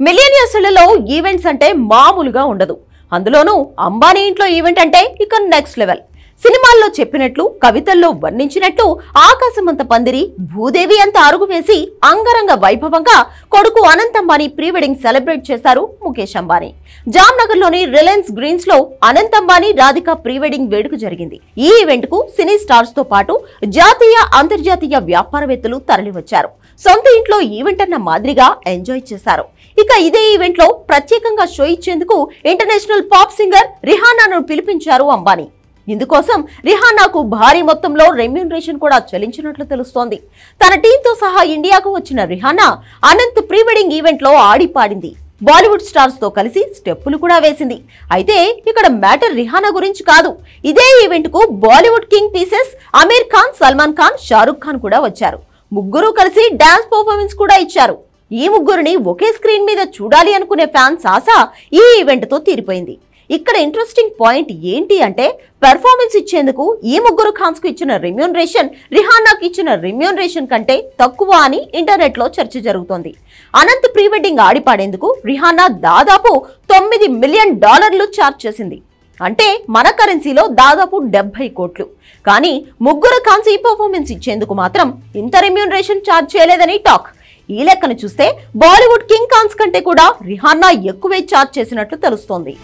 మిలియనియర్స్లలో events అంటే మామూలుగా ఉండదు. అందులోనూ అంబానీ ఇంట్లో ఈవెంట్ అంటే ఇక నెక్స్ట్ లెవెల్ సినిమాల్లో చెప్పినట్లు కవితల్లో వర్ణించినట్లు ఆకాశమంత పందిరి భూదేవి అంత అరుగు వేసి అంగరంగ వైభవంగా కొడుకు Anant Ambani pre wedding celebrate చేశారు ముఖేష్ అంబానీ. జామ్నగర్లోని రిలయన్స్ గ్రీన్స్లో అనంత్ అంబానీ రాధిక ప్రీ వెడ్డింగ్ వేడుక జరిగింది. ఈ ఈవెంట్కు సినీ స్టార్స్తో పాటు జాతీయ అంతర్జాతీయ వ్యాపారవేత్తలు తరలివచ్చారు. సొంత ఇంట్లో ఈవెంట్ అన్న మాదిరిగా ఎంజాయ్ చేశారు. ఇక ఇదే ఈవెంట్లో ప్రత్యేకంగా షో ఇచ్చేందుకు ఇంటర్నేషనల్ పాప్ సింగర్ రిహానాను పిలిపించారు అంబానీ. ఇందుకోసం రిహానాకు భారీ మొత్తంలో రెమ్యూనరేషన్ కూడా చెల్లించినట్లు తెలుస్తోంది. తన టీంతో సహా ఇండియాకు వచ్చిన రిహానా అనంత్ ప్రీ వెడ్డింగ్ ఈవెంట్లో ఆడిపాడింది. బాలీవుడ్ స్టార్స్తో కలిసి స్టెప్పులు కూడా వేసింది. అయితే ఇక్కడ మ్యాటర్ రిహానా గురించి కాదు. ఇదే ఈవెంట్కు Bollywood king pieces Aamir Khan Salman Khan Shahrukh Khan కూడా వచ్చారు. ముగ్గురు కలిసి డాన్స్ పర్ఫార్మెన్స్ కూడా ఇచ్చారు. ఈ ముగ్గురిని ఒకే స్క్రీన్ మీద చూడాలి అనుకునే ఫ్యాన్స్ ఆశ ఈ ఈవెంట్తో తీరిపోయింది. ఇక్కడ ఇంట్రెస్టింగ్ పాయింట్ ఏంటి అంటే పెర్ఫార్మెన్స్ ఇచ్చేందుకు ఈ ముగ్గురు ఖాన్స్కు ఇచ్చిన రెమ్యూనరేషన్ రిహానాకి ఇచ్చిన రెమ్యూనరేషన్ కంటే తక్కువ అని ఇంటర్నెట్లో చర్చ జరుగుతోంది. అనంత్ ప్రీ వెడ్డింగ్ ఆడిపాడేందుకు రిహానా దాదాపు తొమ్మిది మిలియన్ డాలర్లు ఛార్జ్ చేసింది. అంటే మన కరెన్సీలో దాదాపు డెబ్బై కోట్లు. కానీ ముగ్గురు ఖాన్స్ ఈ పర్ఫార్మెన్స్ ఇచ్చేందుకు మాత్రం ఇంత రెమ్యూనరేషన్ ఛార్జ్ చేయలేదని టాక్ ఈ లెక్కను చూస్తే బాలీవుడ్ కింగ్ కాన్స్ కంటే కూడా రిహానా ఎక్కువే ఛార్జ్ చేసినట్లు తెలుస్తోంది.